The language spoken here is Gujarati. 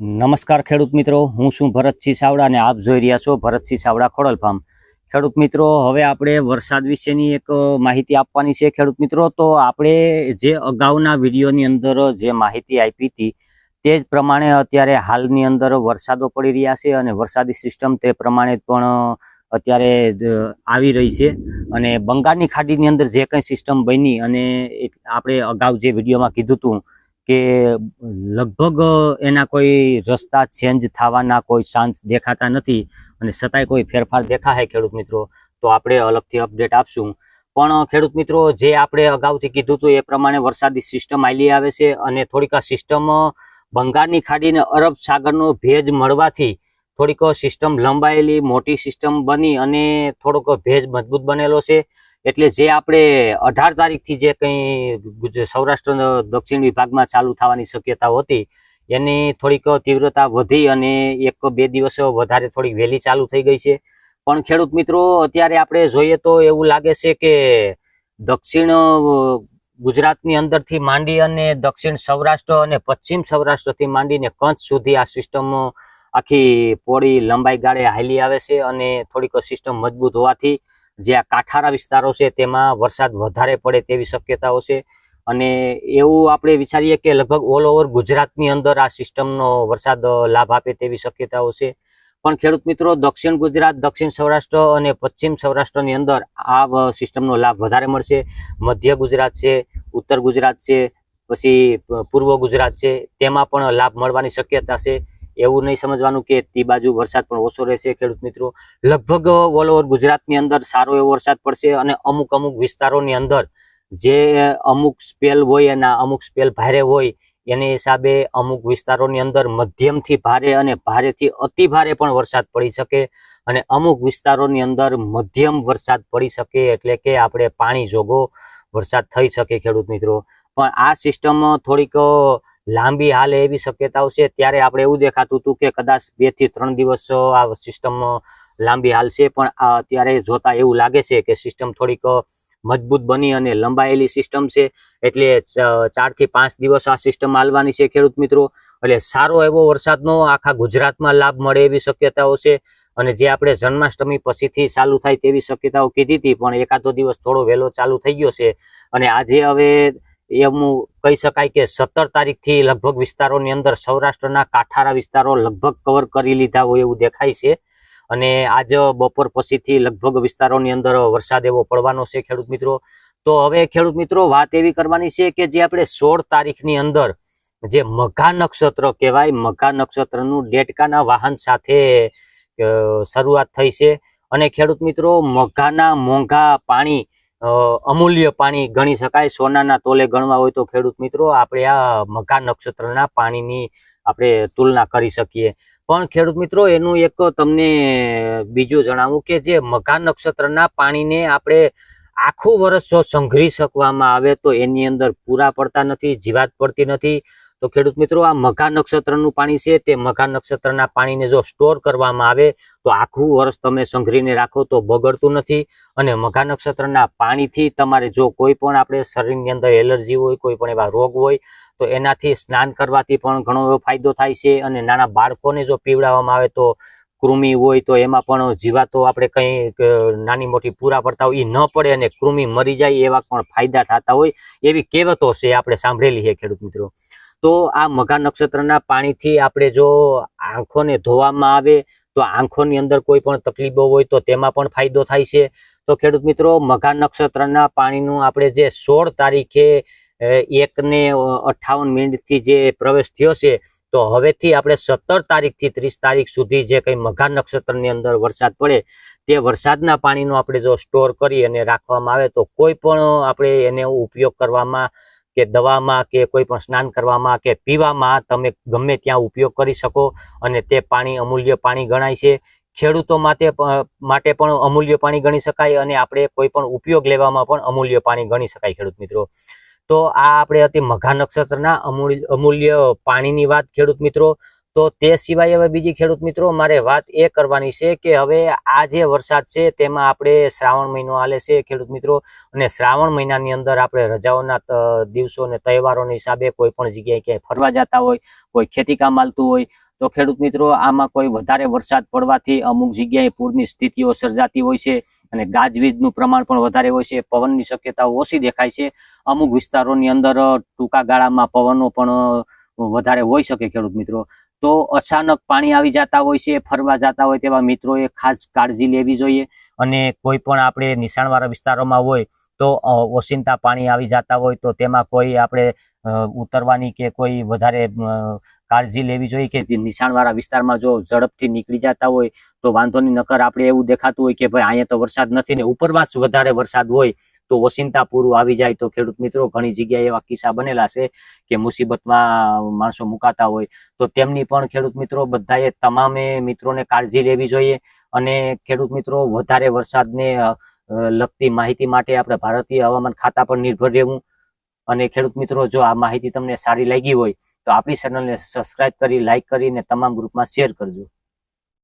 નમસ્કાર ખેડૂત મિત્રો, હું છું ભરતસિંહ ચાવડા અને આપ જોઈ રહ્યા છો ભરતસિંહ ચાવડા ખોડલ ફાર્મ. ખેડૂત મિત્રો, હવે આપણે વરસાદ વિશેની એક માહિતી આપવાની છે ખેડૂત મિત્રો. તો આપણે જે અગાઉના વિડીયોની અંદર જે માહિતી આપી હતી, તે જ પ્રમાણે અત્યારે હાલની અંદર વરસાદો પડી રહ્યા છે અને વરસાદી સિસ્ટમ તે પ્રમાણે પણ અત્યારે આવી રહી છે. અને બંગાળની ખાડીની અંદર જે કંઈ સિસ્ટમ બની અને આપણે અગાઉ જે વિડીયોમાં કીધું હતું કે લગભગ એના કોઈ રસ્તા ચેન્જ થવાના કોઈ ચાન્સ દેખાતા નથી અને છતાંય કોઈ ફેરફાર દેખાય ખેડૂત મિત્રો, તો આપણે અલગથી અપડેટ આપશું. પણ ખેડૂત મિત્રો, જે આપણે અગાઉથી કીધું હતું એ પ્રમાણે વરસાદી સિસ્ટમ આવેલી આવે છે અને થોડીક આ સિસ્ટમ બંગાળની ખાડીને અરબ સાગરનો ભેજ મળવાથી થોડીક સિસ્ટમ લંબાયેલી, મોટી સિસ્ટમ બની અને થોડોક ભેજ મજબૂત બનેલો છે. એટલે જે આપણે અઢાર તારીખથી જે કંઈ સૌરાષ્ટ્ર દક્ષિણ વિભાગમાં ચાલુ થવાની શક્યતાઓ હતી, એની થોડીક તીવ્રતા વધી અને એક બે દિવસ વધારે થોડીક વહેલી ચાલુ થઈ ગઈ છે. પણ ખેડૂત મિત્રો, અત્યારે આપણે જોઈએ તો એવું લાગે છે કે દક્ષિણ ગુજરાતની અંદરથી માંડી અને દક્ષિણ સૌરાષ્ટ્ર અને પશ્ચિમ સૌરાષ્ટ્રથી માંડીને કચ્છ સુધી આ સિસ્ટમ આખી પોળી લંબાઈ ગાળે હાલી આવે છે અને થોડીક સિસ્ટમ મજબૂત હોવાથી જે આ કાંઠારા વિસ્તારો છે, તેમાં વરસાદ વધારે પડે તેવી શક્યતાઓ છે. અને એવું આપણે વિચારીએ કે લગભગ ઓલ ઓવર ગુજરાતની અંદર આ સિસ્ટમનો વરસાદ લાભ આપે તેવી શક્યતાઓ છે. પણ ખેડૂત મિત્રો, દક્ષિણ ગુજરાત, દક્ષિણ સૌરાષ્ટ્ર અને પશ્ચિમ સૌરાષ્ટ્રની અંદર આ સિસ્ટમનો લાભ વધારે મળશે. મધ્ય ગુજરાત છે, ઉત્તર ગુજરાત છે, પછી પૂર્વ ગુજરાત છે, તેમાં પણ લાભ મળવાની શક્યતા છે. એવું નહીં સમજવાનું કે તે બાજુ વરસાદ પણ ઓછો રહેશે, ખેડૂત મિત્રો. લગભગ ઓલ ઓવર ગુજરાતની અંદર સારો એવો વરસાદ પડશે અને અમુક અમુક વિસ્તારોની અંદર જે અમુક સ્પેલ હોય એના અમુક સ્પેલ ભારે હોય, એની હિસાબે અમુક વિસ્તારોની અંદર મધ્યમથી ભારે અને ભારેથી અતિ ભારે પણ વરસાદ પડી શકે અને અમુક વિસ્તારોની અંદર મધ્યમ વરસાદ પડી શકે એટલે કે આપણે પાણી જોગો વરસાદ થઈ શકે ખેડૂત મિત્રો. પણ આ સિસ્ટમ થોડીક લાંબી હાલે એવી શક્યતાઓ છે, ત્યારે આપણે એવું દેખાતું હતું કે કદાચ બેથી ત્રણ દિવસ આ સિસ્ટમ લાંબી હાલશે પણ અત્યારે જોતા એવું લાગે છે કે સિસ્ટમ થોડીક મજબૂત બની અને લંબાયેલી સિસ્ટમ છે. એટલે ચ- ચાર પાંચ દિવસ આ સિસ્ટમ હાલવાની છે ખેડૂત મિત્રો. એટલે સારો એવો વરસાદનો આખા ગુજરાતમાં લાભ મળે એવી શક્યતાઓ છે. અને જે આપણે જન્માષ્ટમી પછીથી ચાલુ થાય તેવી શક્યતાઓ કીધી હતી, પણ એકાદો દિવસ થોડો વહેલો ચાલુ થઈ ગયો છે. અને આજે હવે એવું કહી શકાય કે સત્તર તારીખથી લગભગ વિસ્તારોની અંદર સૌરાષ્ટ્રના કાંઠારા વિસ્તારો લગભગ કવર કરી લીધા હોય એવું દેખાય છે. અને આજ બપોર પછીથી લગભગ વિસ્તારોની અંદર વરસાદ એવો પડવાનો છે ખેડૂત મિત્રો. તો હવે ખેડૂત મિત્રો, વાત એવી કરવાની છે કે જે આપણે સોળ તારીખની અંદર જે મઘા નક્ષત્ર કહેવાય, મઘા નક્ષત્રનું ડેટકાના વાહન સાથે શરૂઆત થઈ છે. અને ખેડૂત મિત્રો, મઘાના મોંઘા પાણી અમૂલ્ય પાણી ગણી શકાય. સોનાના તોલે ગણવા હોય તો ખેડૂત મિત્રો, આપણે આ મઘા નક્ષત્રના પાણીની આપણે તુલના કરી શકીએ. પણ ખેડૂત મિત્રો, એનું એક તમને બીજું જણાવું કે જે મઘા નક્ષત્રના પાણીને આપણે આખું વર્ષ જો સંઘરી શકવામાં આવે તો એની અંદર પૂરા પડતા નથી, જીવાત પડતી નથી. તો ખેડૂત મિત્રો, આ મઘા નક્ષત્રનું પાણી છે, તે મઘા નક્ષત્રના પાણીને જો સ્ટોર કરવામાં આવે, તો આખું વર્ષ તમે સંઘરીને રાખો તો બગડતું નથી. અને મઘા નક્ષત્રના પાણીથી તમારે જો કોઈ પણ આપણે શરીરની અંદર એલર્જી હોય, કોઈ પણ એવા રોગ હોય, તો એનાથી સ્નાન કરવાથી પણ ઘણો એવો ફાયદો થાય છે. અને નાના બાળકોને જો પીવડાવવામાં આવે તો કૃમિ હોય, તો એમાં પણ જીવાતો આપણે કંઈ નાની મોટી પૂરા પડતા હોય એ ન પડે અને કૃમિ મરી જાય એવા પણ ફાયદા થતા હોય, એવી કહેવતો છે, આપણે સાંભળેલી છે ખેડૂત મિત્રો. તો આ મઘા નક્ષત્રના પાણીથી આપણે જો આંખોને ધોવામાં આવે, તો આંખોની અંદર કોઈ પણ તકલીફો હોય તો તેમાં પણ ફાયદો થાય છે. તો ખેડૂત મિત્રો, મઘા નક્ષત્રના પાણીનું આપણે જે સોળ તારીખે એક એકને અઠાવન મિનિટથી જે પ્રવેશ થયો છે, તો હવેથી આપણે સત્તર તારીખથી ત્રીસ તારીખ સુધી જે કંઈ મઘા નક્ષત્રની અંદર વરસાદ પડે, તે વરસાદના પાણીનો આપણે જો સ્ટોર કરી અને રાખવામાં આવે, તો કોઈ પણ આપણે એને ઉપયોગ કરવામાં કે દવામાં કે કોઈ પણ સ્નાન કરવામાં કે પીવામાં તમે ગમે ત્યાં ઉપયોગ કરી શકો અને તે પાણી અમૂલ્ય પાણી ગણાય છે. ખેડૂતો માટે માટે પણ અમૂલ્ય પાણી ગણી શકાય અને આપણે કોઈ પણ ઉપયોગ લેવામાં પણ અમૂલ્ય પાણી ગણી શકાય ખેડૂત મિત્રો. તો આ આપણે હતી મઘા નક્ષત્રના અમૂલ્ય પાણીની વાત ખેડૂત મિત્રો. તો તે સિવાય હવે બીજી ખેડૂત મિત્રો, મારે વાત એ કરવાની છે કે હવે આ જે વરસાદ છે તેમાં આપણે શ્રાવણ મહિનો હાલે છે ખેડૂત મિત્રો. અને શ્રાવણ મહિનાની અંદર આપણે રજાઓના દિવસો અને તહેવારોના હિસાબે કોઈ પણ જગ્યાએ ક્યાંય ફરવા જતા હોય, કોઈ ખેતી કામ હાલતું હોય, તો ખેડૂત મિત્રો આમાં કોઈ વધારે વરસાદ પડવાથી અમુક જગ્યાએ પૂરની સ્થિતિઓ સર્જાતી હોય છે અને ગાજવીજનું પ્રમાણ પણ વધારે હોય છે, પવનની શક્યતાઓ ઓછી દેખાય છે. અમુક વિસ્તારોની અંદર ટૂંકા ગાળામાં પવનો પણ વધારે હોઈ શકે ખેડૂત મિત્રો. તો અચાનક પાણી આવી જતા હોય છે ફરવા જતા હોય તેવા મિત્રોએ ખાસ કાળજી લેવી જોઈએ અને કોઈ પણ આપણે નિશાણવાળા વિસ્તારોમાં હોય તો અ, પાણી આવી જતા હોય તો તેમાં કોઈ આપણે ઉતરવાની કે કોઈ વધારે કાળજી લેવી જોઈએ કે નિશાણવાળા વિસ્તારમાં જો ઝડપથી નીકળી જતા હોય તો વાંધો નકર આપણે એવું દેખાતું હોય કે ભાઈ અહીંયા તો વરસાદ નથી ને ઉપરવાસ વધારે વરસાદ હોય તો ઓશિંતા પૂરું આવી જાય તો ખેડૂત મિત્રો ઘણી જગ્યાએ એવા કિસ્સા બનેલા છે કે મુસીબતમાં માણસો મુકાતા હોય તો તેમની પણ ખેડૂત મિત્રો બધાએ તમામે મિત્રોને કાળજી લેવી જોઈએ અને ખેડૂત મિત્રો વધારે વરસાદને લગતી માહિતી માટે આપણે ભારતીય હવામાન ખાતા પર નિર્ભર રહેવું અને ખેડૂત મિત્રો જો આ માહિતી તમને સારી લાગી હોય તો આપણી ચેનલને સબસ્ક્રાઇબ કરી લાઈક કરીને તમામ ગ્રુપમાં શેર કરજો.